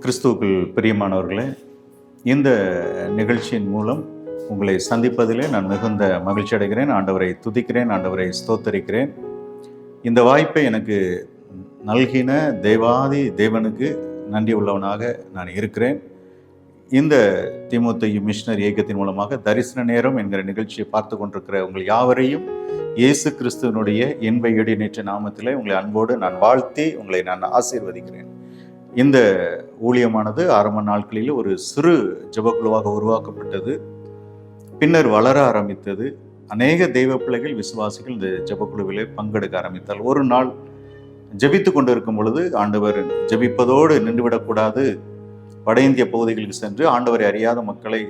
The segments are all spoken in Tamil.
கிறிஸ்துவுக்குள் பிரியமானவர்களே இந்த நிகழ்ச்சியின் மூலம் உங்களை சந்திப்பதிலே நான் மிகுந்த மகிழ்ச்சி அடைகிறேன் ஆண்டவரை துதிக்கிறேன் ஆண்டவரை ஸ்தோத்தரிக்கிறேன். இந்த வாய்ப்பை எனக்கு நல்கின தேவாதி தேவனுக்கு நன்றி உள்ளவனாக நான் இருக்கிறேன். இந்த திமுத்தையு மிஷினரி இயக்கத்தின் மூலமாக தரிசன நேரம் என்கிற நிகழ்ச்சியை பார்த்து கொண்டிருக்கிற உங்கள் யாவரையும் இயேசு கிறிஸ்துவனுடைய என்பை இடைநேற்ற நாமத்திலே உங்களை அன்போடு நான் வாழ்த்தி உங்களை நான் ஆசீர்வதிக்கிறேன். இந்த ஊழியமானது ஆரம்ப நாட்களில் ஒரு சிறு ஜெபக்குழுவாக உருவாக்கப்பட்டது. பின்னர் வளர ஆரம்பித்தது. அநேக தெய்வ பிள்ளைகள் விசுவாசிகள் இந்த ஜெபக்குழுவிலே பங்கெடுக்க ஆரம்பித்தால் ஒரு நாள் ஜபித்து கொண்டிருக்கும் பொழுது ஆண்டவர் ஜெபிப்பதோடு நின்றுவிடக்கூடாது வட இந்திய பகுதிகளுக்கு சென்று ஆண்டவரை அறியாத மக்களை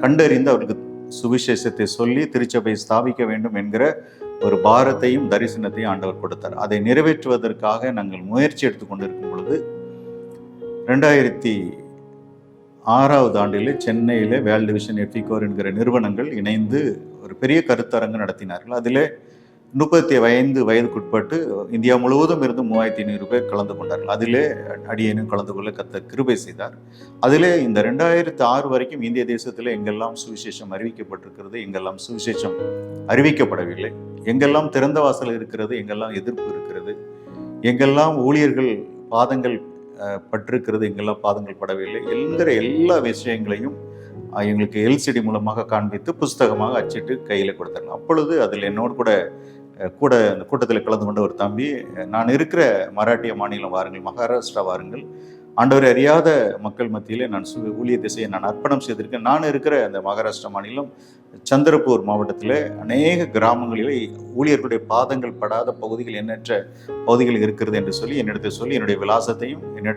கண்டறிந்து அவர்களுக்கு சுவிசேஷத்தை சொல்லி திருச்சபை ஸ்தாபிக்க வேண்டும் என்கிற ஒரு பாரத்தையும் தரிசனத்தையும் ஆண்டவர் கொடுத்தார். அதை நிறைவேற்றுவதற்காக நாங்கள் முயற்சி எடுத்துக்கொண்டிருக்கும் பொழுது ரெண்டாயிரத்தி ஆறாவது ஆண்டில் சென்னையில் வேல் டிவிஷன் எஃபிகோர் என்கிற நிறுவனங்கள் இணைந்து ஒரு பெரிய கருத்தரங்கு நடத்தினார்கள். அதில் முப்பத்தி ஐந்து வயதுக்குட்பட்டு இந்தியா முழுவதும் இருந்து மூவாயிரத்தி ஐநூறு பேர் கலந்து கொண்டார்கள். அதிலே அடியேனும் கலந்து கொள்ள கத்த கிருபை செய்தார். அதிலே இந்த ரெண்டாயிரத்து ஆறு வரைக்கும் இந்திய தேசத்தில் எங்கெல்லாம் சுவிசேஷம் அறிவிக்கப்பட்டிருக்கிறது எங்கெல்லாம் சுவிசேஷம் அறிவிக்கப்படவில்லை எங்கெல்லாம் திறந்த வாசல் இருக்கிறது எங்கெல்லாம் எதிர்ப்பு இருக்கிறது எங்கெல்லாம் ஊழியர்கள் பாதங்கள் பட்டிருக்கிறது எங்கெல்லாம் பாதங்கள் படவில்லை. என்கிற எல்லா விஷயங்களையும் எங்களுக்கு எல்சிடி மூலமாக காண்பித்து புஸ்தகமாக அச்சிட்டு கையில் கொடுத்தாங்க அப்பொழுது அதில் என்னோடு கூட கூட அந்த கூட்டத்தில் கலந்து கொண்ட ஒரு தம்பி நான் இருக்கிற மராட்டிய மாநிலம் வாருங்கள் மகாராஷ்டிரா வாருங்கள் ஆண்டவர் அறியாத மக்கள் மத்தியிலே நான் சு ஊழியத்தை செய்ய நான் அர்ப்பணம் செய்திருக்கேன். நான் இருக்கிற அந்த மகாராஷ்டிரா மாநிலம் சந்திரப்பூர் மாவட்டத்தில் அநேக கிராமங்களிலே ஊழியர்களுடைய பாதங்கள் படாத பகுதிகள் எண்ணற்ற பகுதிகள் இருக்கிறது என்று சொல்லி என்னிடத்தை சொல்லி என்னுடைய விலாசத்தையும் என்னிட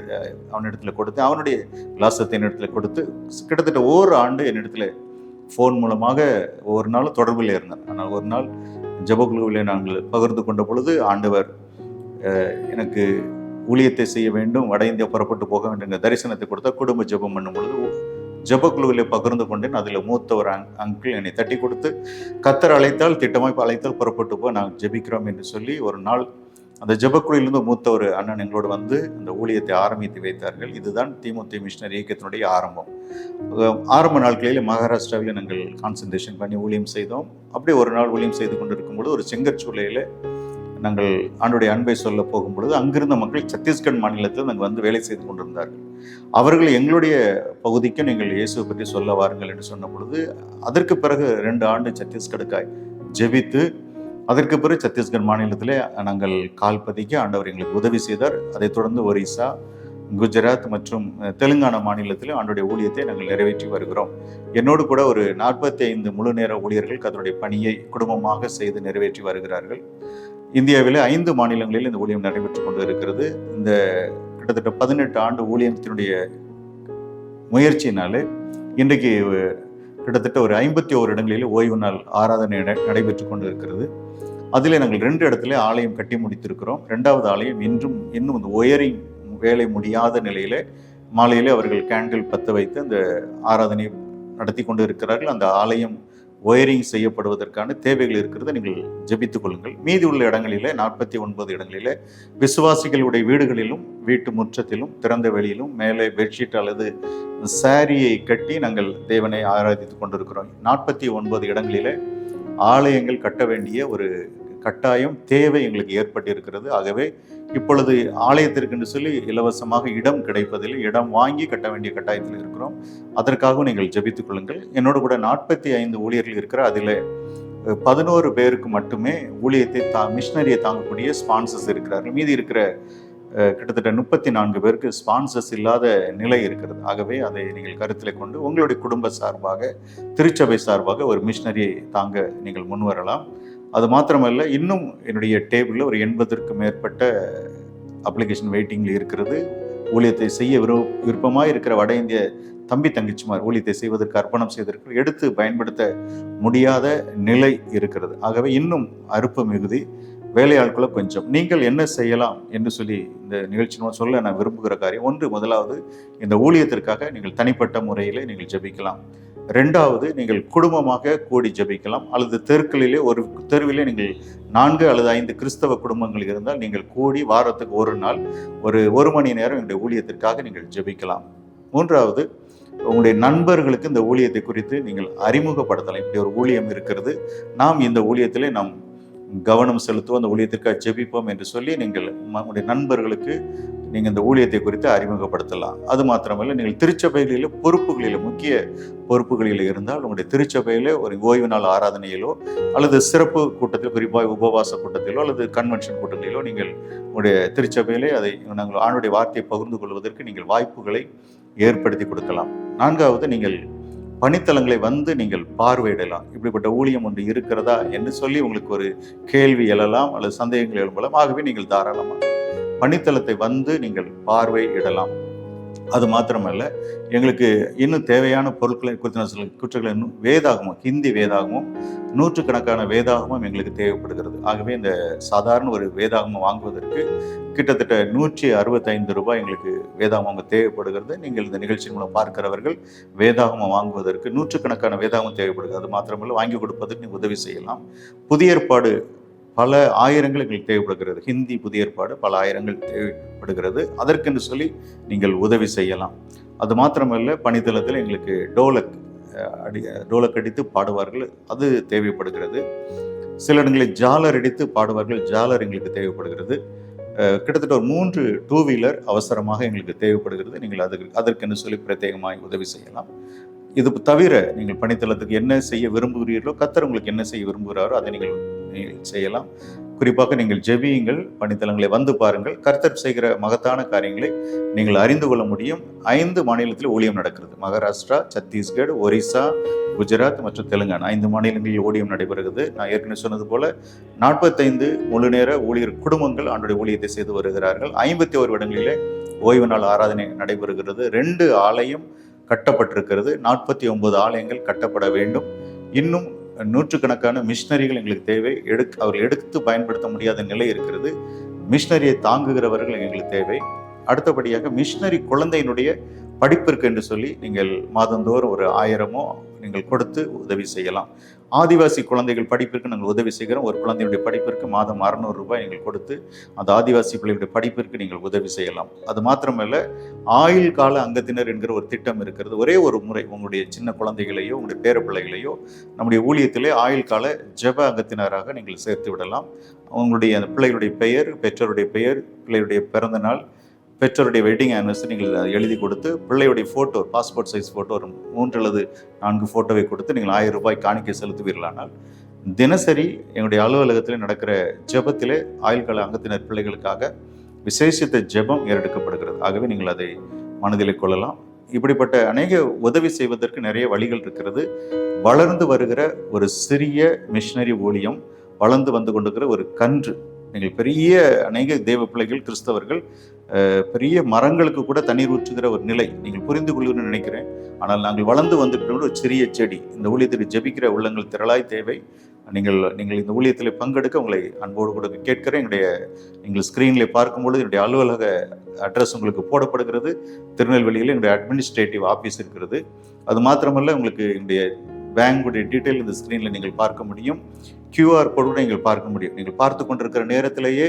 அவனிடத்தில் கொடுத்து அவனுடைய விலாசத்தை என்னிடத்தில் கொடுத்து கிட்டத்தட்ட ஓர் ஆண்டு என்னிடத்தில் ஃபோன் மூலமாக ஒவ்வொரு நாளும் தொடர்பில் இருந்தேன் ஆனால் ஒரு நாள் ஜபகுழுவில் நாங்கள் பகிர்ந்து கொண்ட பொழுது ஆண்டவர் எனக்கு ஊழியத்தை செய்ய வேண்டும் வட இந்தியா புறப்பட்டு போக வேண்டும் தரிசனத்தை கொடுத்தா குடும்ப ஜெபம் பண்ணும் பொழுது ஜெபக்குழுவில் பகிர்ந்து கொண்டேன். அதில் மூத்த ஒரு அங் அங்கிள் என்னை தட்டி கொடுத்து கத்தர் அழைத்தால் திட்டமாக அழைத்தால் புறப்பட்டு போய் நாங்கள் ஜெபிக்கிறோம் என்று சொல்லி ஒரு நாள் அந்த ஜெபக்குழுவிலிருந்து மூத்த ஒரு அண்ணன் எங்களோடு வந்து அந்த ஊழியத்தை ஆரம்பித்து வைத்தார்கள். இதுதான் திமுத்தி மிஷினர் இயக்கத்தினுடைய ஆரம்பம். ஆரம்ப நாட்களில் மகாராஷ்டிராவில் நாங்கள் கான்சன்ட்ரேஷன் பண்ணி ஊழியம் செய்தோம். அப்படியே ஒரு நாள் ஊழியம் செய்து கொண்டிருக்கும் பொழுது ஒரு செங்கற்சூளையில் நாங்கள் ஆண்டுடைய அன்பை சொல்ல போகும்பொழுது அங்கிருந்த மக்கள் சத்தீஸ்கர் மாநிலத்தில் நாங்கள் வந்து வேலை செய்து கொண்டிருந்தார்கள். அவர்கள் எங்களுடைய பகுதிக்கு நீங்கள் இயேசுவை பற்றி சொல்ல வாருங்கள் என்று சொன்ன பொழுது அதற்கு பிறகு ரெண்டு ஆண்டு சத்தீஸ்கடுக்காய் ஜெபித்து அதற்கு பிறகு சத்தீஸ்கர் மாநிலத்திலே நாங்கள் கால் பதிக்க ஆண்டவர் எங்களுக்கு உதவி செய்தார். அதைத் தொடர்ந்து ஒரிசா குஜராத் மற்றும் தெலுங்கானா மாநிலத்திலும் ஆண்டுடைய ஊழியத்தை நாங்கள் நிறைவேற்றி வருகிறோம். என்னோடு கூட ஒரு நாற்பத்தி ஐந்து முழு நேர ஊழியர்கள் அதனுடைய பணியை குடும்பமாக செய்து நிறைவேற்றி வருகிறார்கள். இந்தியாவில் ஐந்து மாநிலங்களில் இந்த ஊழியம் நடைபெற்று கொண்டு இருக்கிறது இந்த கிட்டத்தட்ட பதினெட்டு ஆண்டு ஊழியத்தினுடைய முயற்சியினாலே இன்றைக்கு கிட்டத்தட்ட ஒரு ஐம்பத்தி ஓரு இடங்களில் ஓய்வு நாள் ஆராதனை நடைபெற்று கொண்டு இருக்கிறது அதில் நாங்கள் ரெண்டு இடத்துல ஆலயம் கட்டி முடித்திருக்கிறோம். ரெண்டாவது ஆலயம் இன்றும் இன்னும் இந்த ஒயரிங் வேலை முடியாத நிலையில மாலையிலே அவர்கள் கேண்டில் பற்ற வைத்து அந்த ஆராதனை நடத்தி கொண்டு இருக்கிறார்கள் அந்த ஆலயம் ஒயரிங் செய்யப்படுவதற்கான தேவைகள் இருக்கிறத நீங்கள் ஜெபித்துக் கொள்ளுங்கள். மீதி உள்ள இடங்களிலே நாற்பத்தி ஒன்பது இடங்களிலே விசுவாசிகளுடைய வீடுகளிலும் வீட்டு முற்றத்திலும் திறந்த வெளியிலும் மேலே பெட்ஷீட் அல்லது சாரியை கட்டி நாங்கள் தேவனை ஆராதித்துக் கொண்டிருக்கிறோம். நாற்பத்தி ஒன்பது இடங்களிலே ஆலயங்கள் கட்ட வேண்டிய ஒரு கட்டாயம் தேவை எங்களுக்கு ஏற்பட்டிருக்கிறது. ஆகவே இப்பொழுது ஆலயத்திற்குன்னு சொல்லி இலவசமாக இடம் கிடைப்பதில் இடம் வாங்கி கட்ட வேண்டிய கட்டாயத்தில் இருக்கிறோம். அதற்காகவும் நீங்கள் ஜபித்துக் கொள்ளுங்கள். என்னோட கூட நாற்பத்தி ஐந்து ஊழியர்கள் இருக்கிற அதில் பதினோரு பேருக்கு மட்டுமே ஊழியத்தை தா மிஷினரியை தாங்கக்கூடிய ஸ்பான்சர்ஸ் இருக்கிறார்கள். மீதி இருக்கிற கிட்டத்தட்ட முப்பத்தி நான்கு பேருக்கு ஸ்பான்சர்ஸ் இல்லாத நிலை இருக்கிறது. ஆகவே அதை நீங்கள் கருத்தில் கொண்டு உங்களுடைய குடும்ப சார்பாக திருச்சபை சார்பாக ஒரு மிஷினரியை தாங்க நீங்கள் முன்வரலாம். அது மாத்திரமல்ல இன்னும் என்னுடைய டேபிளில் ஒரு எண்பதற்கு மேற்பட்ட அப்ளிகேஷன் வெயிட்டிங்கில் இருக்கிறது. ஊழியத்தை செய்ய விரு விருப்பமாக இருக்கிற வட இந்திய தம்பி தங்கச்சிமார் ஊழியத்தை செய்வதற்கு அர்ப்பணம் செய்திருக்கிற எடுத்து பயன்படுத்த முடியாத நிலை இருக்கிறது. ஆகவே இன்னும் அறுப்பு மிகுதி வேலையாட்களை கொஞ்சம். நீங்கள் என்ன செய்யலாம் என்று சொல்லி இந்த நிகழ்ச்சி சொல்ல நான் விரும்புகிற காரியம் ஒன்று முதலாவது இந்த ஊழியத்திற்காக நீங்கள் தனிப்பட்ட முறையில் நீங்கள் ஜெபிக்கலாம். ரெண்டாவது நீங்கள் குடும்பமாக கூடி ஜெபிக்கலாம். அல்லது தெருக்களிலே ஒரு தெருவிலே நீங்கள் நான்கு அல்லது ஐந்து கிறிஸ்தவ குடும்பங்கள் இருந்தால் நீங்கள் கூடி வாரத்துக்கு ஒரு நாள் ஒரு ஒரு மணி நேரம் எங்களுடைய ஊழியத்திற்காக நீங்கள் ஜெபிக்கலாம். மூன்றாவது உங்களுடைய நண்பர்களுக்கு இந்த ஊழியத்தை குறித்து நீங்கள் அறிமுகப்படுத்தலாம். இப்படி ஒரு ஊழியம் இருக்கிறது. நாம் இந்த ஊழியத்திலே நாம் கவனம் செலுத்துவோம். அந்த ஊழியத்திற்காக ஜெபிப்போம் என்று சொல்லி நீங்கள் உங்களுடைய நண்பர்களுக்கு நீங்கள் இந்த ஊழியத்தை குறித்து அறிமுகப்படுத்தலாம். அது மாத்திரமல்ல நீங்கள் திருச்சபைகளில் பொறுப்புகளில் முக்கிய பொறுப்புகளில் இருந்தால் உங்களுடைய திருச்சபையில் ஒரு ஓய்வு நாள் ஆராதனையிலோ அல்லது சிறப்பு கூட்டத்தில் குறிப்பாக உபவாச கூட்டத்திலோ அல்லது கன்வென்ஷன் கூட்டத்திலோ நீங்கள் உங்களுடைய திருச்சபையிலே அதை நாங்கள் ஆணுடைய வார்த்தையை பகிர்ந்து கொள்வதற்கு நீங்கள் வாய்ப்புகளை ஏற்படுத்தி கொடுக்கலாம். நான்காவது நீங்கள் பணித்தலங்களை வந்து நீங்கள் பார்வையிடலாம். இப்படிப்பட்ட ஊழியம் ஒன்று இருக்கிறதா என்று சொல்லி உங்களுக்கு ஒரு கேள்வி எழலாம் அல்லது சந்தேகங்கள் எழும்பலாம். ஆகவே நீங்கள் தாராளமாக பணித்தளத்தை வந்து நீங்கள் பார்வையிடலாம் அது மாத்திரமல்ல எங்களுக்கு இன்னும் தேவையான பொருட்களை குறித்த சில குற்றங்கள் இன்னும் வேதாகமும் ஹிந்தி வேதாகமும் நூற்றுக்கணக்கான வேதாகமும் எங்களுக்கு தேவைப்படுகிறது. ஆகவே இந்த சாதாரண ஒரு வேதாகமம் வாங்குவதற்கு கிட்டத்தட்ட நூற்றி அறுபத்தைந்து ரூபாய் எங்களுக்கு வேதாகமம் அங்கே தேவைப்படுகிறது. நீங்கள் இந்த நிகழ்ச்சி மூலம் பார்க்கிறவர்கள் வேதாகமம் வாங்குவதற்கு நூற்றுக்கணக்கான வேதாகமம் தேவைப்படுகிறது. அது மாத்திரமல்ல வாங்கி கொடுப்பதற்கு நீங்கள் உதவி செய்யலாம். புதிய ஏற்பாடு பல ஆயிரங்கள் எங்களுக்கு தேவைப்படுகிறது. ஹிந்தி புதிய ஏற்பாடு பல ஆயிரங்கள் தேவைப்படுகிறது. அதற்கென்று சொல்லி நீங்கள் உதவி செய்யலாம். அது மாத்திரமல்ல பணித்தளத்தில் எங்களுக்கு டோலக் அடி டோலக் அடித்து பாடுவார்கள். அது தேவைப்படுகிறது. சில இடங்களில் ஜாலர் அடித்து பாடுவார்கள். ஜாலர் எங்களுக்கு தேவைப்படுகிறது. கிட்டத்தட்ட ஒரு மூன்று டூ வீலர் அவசரமாக எங்களுக்கு தேவைப்படுகிறது. நீங்கள் அதற்கு அதற்கென்று சொல்லி பிரத்யேகமாய் உதவி செய்யலாம். இது தவிர நீங்கள் பணித்தளத்துக்கு என்ன செய்ய விரும்புகிறீர்களோ கத்தர் உங்களுக்கு என்ன செய்ய விரும்புகிறாரோ அதை நீங்கள் நீங்கள் செய்யலாம். குறிப்பாக நீங்கள் ஜெபியுங்கள் பணித்தளங்களை வந்து பாருங்கள். கர்த்தர் செய்கிற மகத்தான காரியங்களை நீங்கள் அறிந்து கொள்ள முடியும். ஐந்து மாநிலத்தில் ஊழியம் நடக்கிறது. மகாராஷ்டிரா சத்தீஸ்கர் ஒரிசா குஜராத் மற்றும் தெலுங்கானா. ஐந்து மாநிலங்களில் ஊழியம் நடைபெறுகிறது. நான் ஏற்கனவே சொன்னது போல நாற்பத்தைந்து முழு நேர ஊழியர் குடும்பங்கள் ஆண்டுடைய ஊழியத்தை செய்து வருகிறார்கள். ஐம்பத்தி ஒரு இடங்களிலே ஓய்வு நாள் ஆராதனை நடைபெறுகிறது. ரெண்டு ஆலயம் கட்டப்பட்டிருக்கிறது. நாற்பத்தி ஒன்பது ஆலயங்கள் கட்டப்பட வேண்டும். இன்னும் நூற்றுக்கணக்கான மிஷினரிகள் எங்களுக்கு தேவை. எடுக் அவர்கள் எடுத்து பயன்படுத்த முடியாத நிலை இருக்கிறது. மிஷினரியை தாங்குகிறவர்கள் எங்களுக்கு தேவை. அடுத்தபடியாக மிஷினரி குழந்தையினுடைய படிப்பிற்கு என்று சொல்லி நீங்கள் மாதந்தோறும் ஒரு ஆயிரமோ நீங்கள் கொடுத்து உதவி செய்யலாம். ஆதிவாசி குழந்தைகள் படிப்பிற்கு நாங்கள் உதவி செய்கிறோம். ஒரு குழந்தையுடைய படிப்பிற்கு மாதம் அறநூறு ரூபாய் நீங்கள் கொடுத்து அந்த ஆதிவாசி பிள்ளையுடைய படிப்பிற்கு நீங்கள் உதவி செய்யலாம். அது மாத்திரமல்ல ஆயுள் கால அங்கத்தினர் என்கிற ஒரு திட்டம் இருக்கிறது. ஒரே ஒரு முறை உங்களுடைய சின்ன குழந்தைகளையோ உங்களுடைய பேர பிள்ளைகளையோ நம்முடைய ஊழியத்திலே ஆயுள் கால ஜெப அங்கத்தினராக நீங்கள் சேர்த்து விடலாம். உங்களுடைய அந்த பிள்ளைகளுடைய பெயர் பெற்றோருடைய பெயர் பிள்ளையுடைய பிறந்த நாள் பெற்றோருடைய வெட்டிங் ஆனிவர்சரி நீங்கள் எழுதி கொடுத்து பிள்ளையுடைய ஃபோட்டோ பாஸ்போர்ட் சைஸ் ஃபோட்டோ ஒரு மூன்று அல்லது நான்கு ஃபோட்டோவை கொடுத்து நீங்கள் ஆயிரம் ரூபாய் காணிக்கை செலுத்துவீர்களானால் தினசரி எங்களுடைய அலுவலகத்தில் நடக்கிற ஜெபத்திலே ஆயுள்கால அங்கத்தினர் பிள்ளைகளுக்காக விசேஷித்த ஜெபம் ஏறெடுக்கப்படுகிறது. ஆகவே நீங்கள் அதை மனதில் கொள்ளலாம். இப்படிப்பட்ட அநேக உதவி செய்வதற்கு நிறைய வழிகள் இருக்கிறது. வளர்ந்து வருகிற ஒரு சிறிய மிஷினரி ஊழியம் வளர்ந்து வந்து கொண்டிருக்கிற ஒரு கன்று. நீங்கள் பெரிய அநேக தெய்வ பிள்ளைகள் கிறிஸ்தவர்கள் பெரிய மரங்களுக்கு கூட தண்ணீர் ஊற்றுகிற ஒரு நிலை நீங்கள் புரிந்து கொள்ளுன்னு நினைக்கிறேன். ஆனால் நாங்கள் வளர்ந்து வந்துட்டு ஒரு சிறிய செடி இந்த ஊழியத்தில் ஜெபிக்கிற உள்ளங்கள் திரளாய் தேவை. நீங்கள் நீங்கள் இந்த ஊழியத்தில் பங்கெடுக்க உங்களை அன்போடு கூட கேட்கிறேன். எங்களுடைய நீங்கள் ஸ்க்ரீனில் பார்க்கும்பொழுது என்னுடைய அலுவலக அட்ரஸ் உங்களுக்கு போடப்படுகிறது. திருநெல்வேலியில் என்னுடைய அட்மினிஸ்ட்ரேட்டிவ் ஆஃபீஸ் இருக்கிறது. அது மாத்திரமல்ல உங்களுக்கு என்னுடைய பேங்குடைய டீட்டெயில் இந்த ஸ்க்ரீனில் நீங்கள் பார்க்க முடியும். கியூஆர் கோடு கூட நீங்கள் பார்க்க முடியும். நீங்கள் பார்த்து கொண்டிருக்கிற நேரத்திலேயே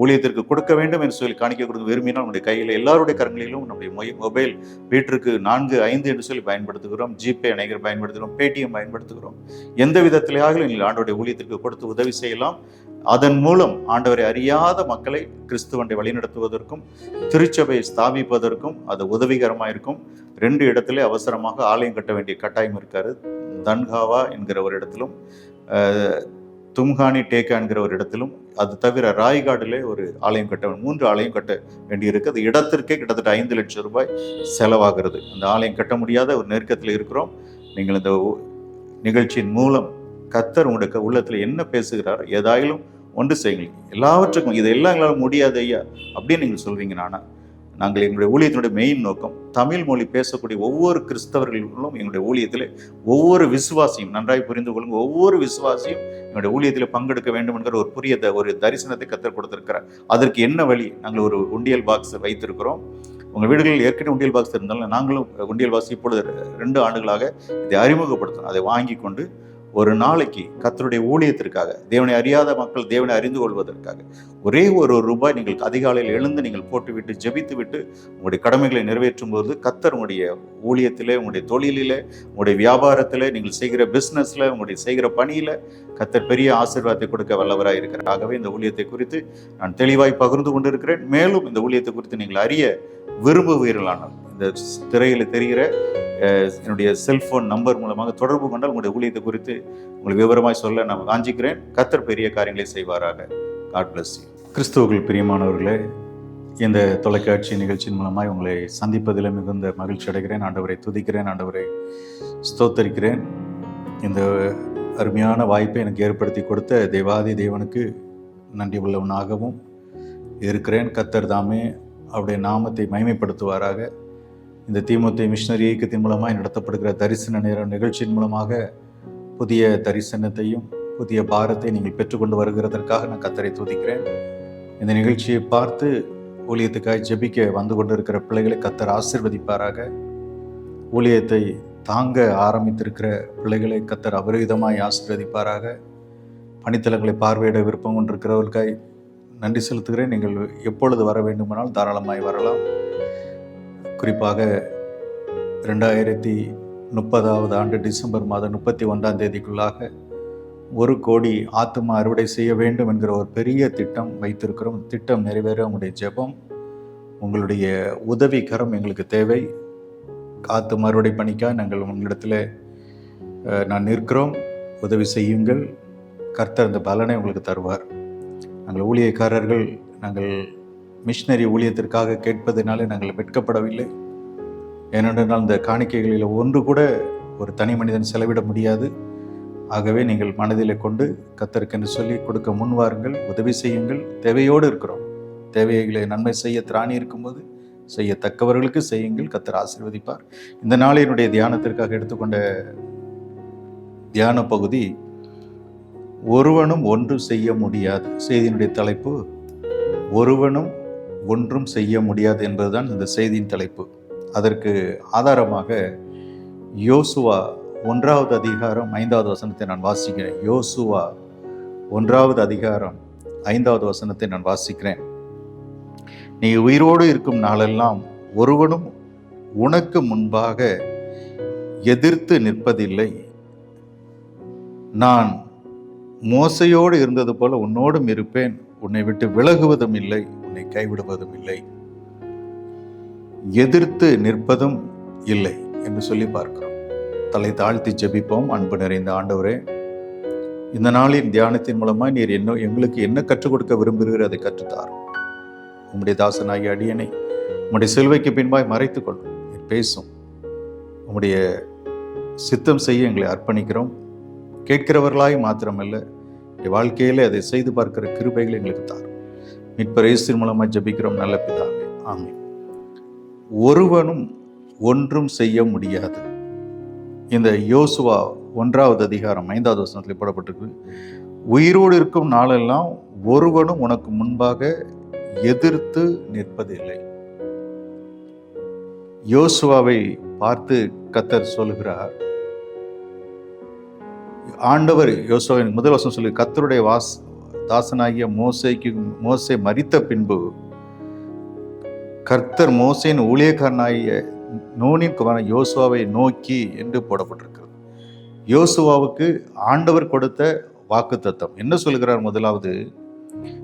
ஊழியத்திற்கு கொடுக்க வேண்டும் என்று சொல்லி காணிக்க கொடுக்க விரும்பினால் நம்முடைய கையில் எல்லாருடைய கரங்களிலும் நம்முடைய மொய் மொபைல் வீட்டிற்கு நான்கு ஐந்து என்று சொல்லி பயன்படுத்துகிறோம். ஜிபே அநேகர் பயன்படுத்துகிறோம். பேடிஎம் பயன்படுத்துகிறோம். எந்த விதத்திலேயாக நீங்கள் ஆண்டவருடைய ஊழியத்திற்கு கொடுத்து உதவி செய்யலாம். அதன் மூலம் ஆண்டவரை அறியாத மக்களை கிறிஸ்துவண்டை வழிநடத்துவதற்கும் திருச்சபையை ஸ்தாபிப்பதற்கும் அது உதவிகரமாக இருக்கும் ரெண்டு இடத்துல அவசரமாக ஆலயம் கட்ட வேண்டிய கட்டாயம் இருக்காரு. தன்காவா என்கிற ஒரு இடத்திலும் தும்கானி தும்ஹானி டேக்கா என்கிற ஒரு இடத்திலும் அது தவிர ராய்காடிலே ஒரு ஆலயம் கட்ட மூன்று ஆலயம் கட்ட வேண்டியிருக்கு. அது இடத்திற்கே கிட்டத்தட்ட ஐந்து லட்சம் ரூபாய் செலவாகிறது. அந்த ஆலயம் கட்ட முடியாத ஒரு நெருக்கத்தில் இருக்கிறோம். நீங்கள் இந்த நிகழ்ச்சியின் மூலம் கத்தர் உங்களுடைய உள்ளத்தில் என்ன பேசுகிறார் ஏதாயிலும் ஒன்று செய்யுங்கள். எல்லாவற்றுக்கும் இதெல்லாம் எங்களால் முடியாது ஐயா அப்படின்னு நீங்கள் சொல்வீங்க நானா? நாங்கள் எங்களுடைய ஊழியத்தினுடைய மெயின் நோக்கம் தமிழ் மொழி பேசக்கூடிய ஒவ்வொரு கிறிஸ்தவர்களும் எங்களுடைய ஊழியத்தில் ஒவ்வொரு விசுவாசியும் நன்றாய் புரிந்து கொள்ளுங்க. ஒவ்வொரு விசுவாசியும் எங்களுடைய ஊழியத்தில் பங்கெடுக்க வேண்டும் என்கிற ஒரு புரிய த- ஒரு தரிசனத்தை கத்தர் கொடுத்திருக்கிறார். அதற்கு என்ன வழி? நாங்கள் ஒரு உண்டியல் பாக்ஸ் வைத்திருக்கிறோம். உங்கள் வீடுகளில் ஏற்கனவே உண்டியல் பாக்ஸ் இருந்தாலும் நாங்களும் உண்டியல் பாக்ஸ் இப்பொழுது ரெண்டு ஆண்டுகளாக இதை அறிமுகப்படுத்தணும். அதை வாங்கி கொண்டு ஒரு நாளைக்கு கத்தருடைய ஊழியத்திற்காக தேவனை அறியாத மக்கள் தேவனை அறிந்து கொள்வதற்காக ஒரே ஒரு ஒரு ரூபாய் நீங்கள் அதிகாலையில் எழுந்து நீங்கள் போட்டுவிட்டு ஜெபித்து விட்டு உங்களுடைய கடமைகளை நிறைவேற்றும் போது கத்தர் உங்களுடைய ஊழியத்திலே உங்களுடைய தொழிலிலே உங்களுடைய வியாபாரத்தில் நீங்கள் செய்கிற பிஸ்னஸில் உங்களுடைய செய்கிற பணியில் கத்தர் பெரிய ஆசீர்வாதத்தை கொடுக்க வல்லவராக இருக்கிறார். ஆகவே இந்த ஊழியத்தை குறித்து நான் தெளிவாய் பகிர்ந்து கொண்டிருக்கிறேன். மேலும் இந்த ஊழியத்தை குறித்து நீங்கள் அறிய விரும்புவீர்களானால். இந்த திரையில் தெரிகிற என்னுடைய செல்போன் நம்பர் மூலமாக தொடர்பு கொண்டால் உங்களுடைய ஊழியத்தை குறித்து உங்களுக்கு விவரமாய் சொல்ல நான் காஞ்சிக்கிறேன் கத்தர் பெரிய காரியங்களை செய்வாராக. காட் பிளஸ் கிறிஸ்துவர்கள் பிரியமானவர்களே இந்த தொலைக்காட்சி நிகழ்ச்சியின் மூலமாக உங்களை சந்திப்பதில் மிகுந்த மகிழ்ச்சி அடைகிறேன். ஆண்டவரை துதிக்கிறேன் ஆண்டவரை ஸ்தோத்தரிக்கிறேன். இந்த அருமையான வாய்ப்பை எனக்கு ஏற்படுத்தி கொடுத்த தேவாதி தேவனுக்கு நன்றி உள்ளவனாகவும் இருக்கிறேன். கத்தர் தாமே அவருடைய நாமத்தை மைமைப்படுத்துவாராக இந்த தீமுத்தை மிஷினரி இயக்கத்தின் மூலமாக நடத்தப்படுகிற தரிசன நேரம் நிகழ்ச்சியின் மூலமாக புதிய தரிசனத்தையும் புதிய பாரத்தை நீங்கள் பெற்றுக்கொண்டு வருகிறதற்காக நான் கத்தரை துதிக்கிறேன். இந்த நிகழ்ச்சியை பார்த்து ஊழியத்துக்காக ஜெபிக்க வந்து கொண்டிருக்கிற பிள்ளைகளை கத்தர் ஆசிர்வதிப்பாராக. ஊழியத்தை தாங்க ஆரம்பித்திருக்கிற பிள்ளைகளை கத்தர் அபரிவிதமாய் ஆசீர்வதிப்பாராக. பணித்தலங்களை பார்வையிட விருப்பம் கொண்டிருக்கிறவர்களுக்காய் நன்றி செலுத்துகிறேன். நீங்கள் எப்பொழுது வர வேண்டுமானால் தாராளமாய் வரலாம். குறிப்பாக ரெண்டாயிரத்தி முப்பதாவது ஆண்டு டிசம்பர் மாதம் முப்பத்தி ஒன்றாம் தேதிக்குள்ளாக ஒரு கோடி ஆத்மா அறுவடை செய்ய வேண்டும் என்கிற ஒரு பெரிய திட்டம் வைத்திருக்கிறோம். திட்டம் நிறைவேற உங்களுடைய ஜெபம் உங்களுடைய உதவிகரம் எங்களுக்கு தேவை. ஆத்தும அறுவடை பணிக்காக நாங்கள் உங்களிடத்தில் நான் நிற்கிறோம். உதவி செய்யுங்கள். கர்த்தர் அந்த பலனை உங்களுக்கு தருவார். நாங்கள் ஊழியக்காரர்கள் நாங்கள் மிஷினரி ஊழியத்திற்காக கேட்பதனாலே நாங்கள் வெட்கப்படவில்லை. ஏனென்றால் இந்த காணிக்கைகளில் ஒன்று கூட ஒரு தனி மனிதன் செலவிட முடியாது. ஆகவே நீங்கள் மனதில் கொண்டு கத்தருக்கென்று சொல்லி கொடுக்க முன்வாருங்கள் உதவி செய்யுங்கள். தேவையோடு இருக்கிறோம். தேவைகளை நன்மை செய்ய திராணி இருக்கும்போது செய்யத்தக்கவர்களுக்கு செய்யுங்கள். கத்தர் ஆசீர்வதிப்பார். இந்த நாளினுடைய என்னுடைய தியானத்திற்காக எடுத்துக்கொண்ட தியான பகுதி ஒருவனும் ஒன்றும் செய்ய முடியாது. செய்தியினுடைய தலைப்பு ஒருவனும் ஒன்றும் செய்ய முடியாது என்பதுதான் இந்த செய்தியின் தலைப்பு. அதற்கு ஆதாரமாக யோசுவா ஒன்றாவது அதிகாரம் ஐந்தாவது வசனத்தை நான் வாசிக்கிறேன். யோசுவா ஒன்றாவது அதிகாரம் ஐந்தாவது வசனத்தை நான் வாசிக்கிறேன். நீ உயிரோடு இருக்கும் நாளெல்லாம் ஒருவனும் உனக்கு முன்பாக எதிர்த்து நிற்பதில்லை. நான் மோசையோடு இருந்தது போல உன்னோடும் இருப்பேன். உன்னை விட்டு விலகுவதும் இல்லை உன்னை கைவிடுவதும் இல்லை. எதிர்த்து நிற்பதும் இல்லை என்று சொல்லி பார்க்கிறோம். தலை தாழ்த்தி ஜெபிப்போம். அன்பு நிறைந்த ஆண்டவரே இந்த நாளின் தியானத்தின் மூலமாக நீர் என்ன எங்களுக்கு என்ன கற்றுக் கொடுக்க விரும்புகிறீர் அதை கற்றுத்தார் உம்முடைய தாசனாகிய அடியனை உம்முடைய சிலுவைக்கு பின்பாய் மறைத்துக்கொள்ளும் நீர் பேசும். உம்முடைய சித்தம் செய்ய எங்களை அர்ப்பணிக்கிறோம். கேட்கிறவர்களாய் மாத்திரமல்ல என் வாழ்க்கையிலே அதை செய்து பார்க்கிற கிருபைகள் எங்களுக்கு தார் மீட்பர் மூலமாக ஜெபிக்கிறோம் நல்ல பிதாவே. ஆமை ஒருவனும் ஒன்றும் செய்ய முடியாது. இந்த யோசுவா ஒன்றாவது அதிகாரம் ஐந்தாவது வசனத்தில் போடப்பட்டிருக்கு. உயிரோடு இருக்கும் நாளெல்லாம் ஒருவனும் உனக்கு முன்பாக எதிர்த்து நிற்பதில்லை. யோசுவாவை பார்த்து கத்தர் சொல்கிறார் ஆண்டவர் யோசுவாவின் முதல் வசனம் சொல்லி கத்தருடைய வாஸ் தாசனாகிய மோசைக்கு மோசை மறித்த பின்பு கர்த்தர் மோசையின் ஊழியக்காரனாகிய நோனின் குமாரன் யோசுவாவை நோக்கி என்று போடப்பட்டிருக்கிறது. யோசுவாவுக்கு ஆண்டவர் கொடுத்த வாக்குத்தத்தம். என்ன சொல்கிறார் முதலாவது?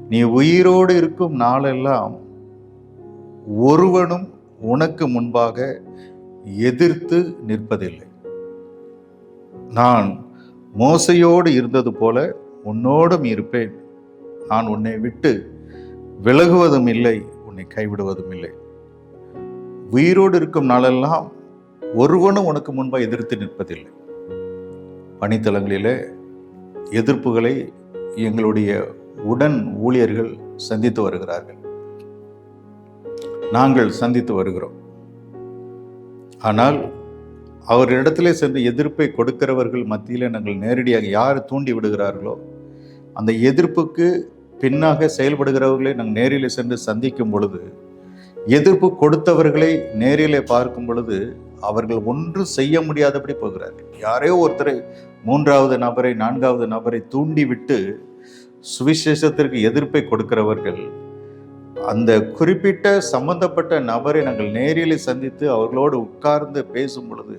நீ உயிரோடு இருக்கும் நாளெல்லாம் ஒருவனும் உனக்கு முன்பாக எதிர்த்து நிற்பதில்லை. நான் மோசையோடு இருந்தது போல உன்னோடும் இருப்பேன். நான் உன்னை விட்டு விலகுவதும் இல்லை உன்னை கைவிடுவதும் இல்லை. உயிரோடு இருக்கும் நாளெல்லாம் ஒருவனும் உனக்கு முன்பாக எதிர்த்து நிற்பதில்லை. பணித்தளங்களிலே எதிர்ப்புகளை எங்களுடைய உடன் ஊழியர்கள் சந்தித்து வருகிறார்கள். நாங்கள் சந்தித்து வருகிறோம். ஆனால் அவரிடத்திலே சென்று எதிர்ப்பை கொடுக்கிறவர்கள் மத்தியில் நாங்கள் நேரடியாக யார் தூண்டி விடுகிறார்களோ அந்த எதிர்ப்புக்கு பின்னாக செயல்படுகிறவர்களை நாங்கள் நேரில் சென்று சந்திக்கும் பொழுது எதிர்ப்பு கொடுத்தவர்களை நேரிலே பார்க்கும் பொழுது அவர்கள் ஒன்றும் செய்ய முடியாதபடி போகிறார்கள் யாரையோ ஒருத்தரை மூன்றாவது நபரை நான்காவது நபரை தூண்டிவிட்டு சுவிசேஷத்திற்கு எதிர்ப்பை கொடுக்கிறவர்கள் அந்த குறிப்பிட்ட சம்பந்தப்பட்ட நபரை நாங்கள் நேரில் சந்தித்து அவர்களோடு உட்கார்ந்து பேசும் பொழுது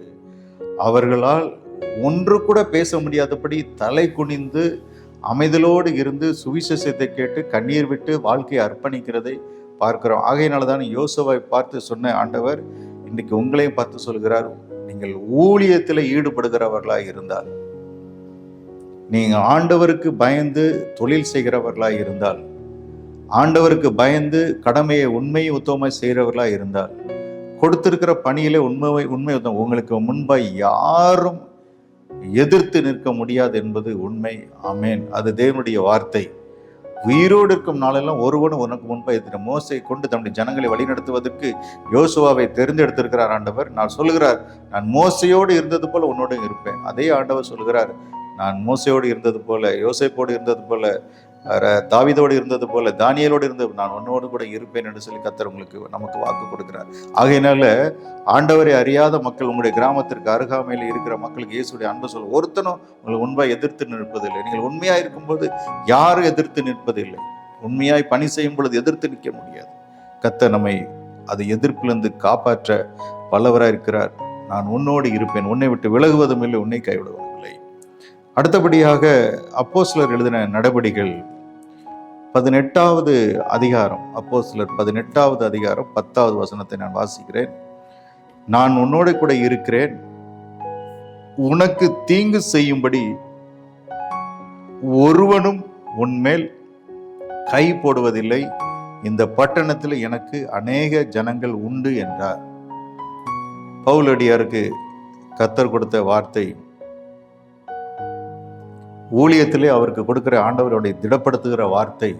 அவர்களால் ஒன்று கூட பேச முடியாதபடி தலை குனிந்து அமைதலோடு இருந்து சுவிசேஷத்தை கேட்டு கண்ணீர் விட்டு வாழ்க்கையை அர்ப்பணிக்கிறதை பார்க்கிறோம். ஆகையினால தான் யோசுவை பார்த்து சொன்ன ஆண்டவர் இன்னைக்கு உங்களையும் பார்த்து சொல்கிறார் நீங்கள் ஊழியத்தில் ஈடுபடுகிறவர்களாக இருந்தால் நீங்கள் ஆண்டவருக்கு பயந்து தொழில் செய்கிறவர்களாக இருந்தால் ஆண்டவருக்கு பயந்து கடமையை உண்மையை உத்தவமாய் செய்கிறவர்களாக இருந்தால் கொடுத்திருக்கிற பணியிலே உண்மை உண்மை உங்களுக்கு முன்பாய் யாரும் எதிர்த்து நிற்க முடியாது என்பது உண்மை. ஆமேன். அது தேவனுடைய வார்த்தை. உயிரோடு இருக்கும் நாளெல்லாம் ஒருவனும் உனக்கு முன்பாக எதிர மோசை கொண்டு தன்னுடைய ஜனங்களை வழிநடத்துவதற்கு யோசுவாவை தெரிந்தெடுத்திருக்கிறார் ஆண்டவர். நான் சொல்லுகிறார் நான் மோசையோடு இருந்தது போல உன்னோடு இருப்பேன். அதே ஆண்டவர் சொல்லுகிறார் நான் மோசையோடு இருந்தது போல யோசேப்போடு இருந்தது போல தாவிதோடு இருந்தது போல தானியலோடு இருந்தது நான் உன்னோடு கூட இருப்பேன் என்று சொல்லி கத்தர் உங்களுக்கு நமக்கு வாக்கு கொடுக்கிறார். ஆகையினால ஆண்டவரை அறியாத மக்கள் உங்களுடைய கிராமத்திற்கு அருகாமையில் இருக்கிற மக்களுக்கு இயேசுடைய அன்பு சொல்ல ஒருத்தனும் உங்களை உண்மை எதிர்த்து நிற்பதில்லை. நீங்கள் உண்மையாக இருக்கும்போது யாரும் எதிர்த்து நிற்பதில்லை. உண்மையாய் பணி செய்யும் பொழுது எதிர்த்து நிற்க முடியாது. கத்த நம்மை அது எதிர்ப்பிலிருந்து காப்பாற்ற வல்லவராக இருக்கிறார். நான் உன்னோடு இருப்பேன். உன்னை விட்டு விலகுவதும் இல்லை உன்னை கைவிடுவதும் இல்லை. அடுத்தபடியாக அப்போஸ்லர் எழுதின நடவடிக்கைகள் பதினெட்டாவது அதிகாரம் அப்போ சிலர் பதினெட்டாவது அதிகாரம் பத்தாவது வசனத்தை நான் வாசிக்கிறேன். நான் உன்னோடு கூட இருக்கிறேன். உனக்கு தீங்கு செய்யும்படி ஒருவனும் உன்மேல் கை போடுவதில்லை. இந்த பட்டணத்தில் எனக்கு அநேக ஜனங்கள் உண்டு என்றார். பவுலடியாருக்கு கத்தர் கொடுத்த வார்த்தை ஊழியத்திலே அவருக்கு கொடுக்கிற ஆண்டவருடைய திடப்படுத்துகிற வார்த்தை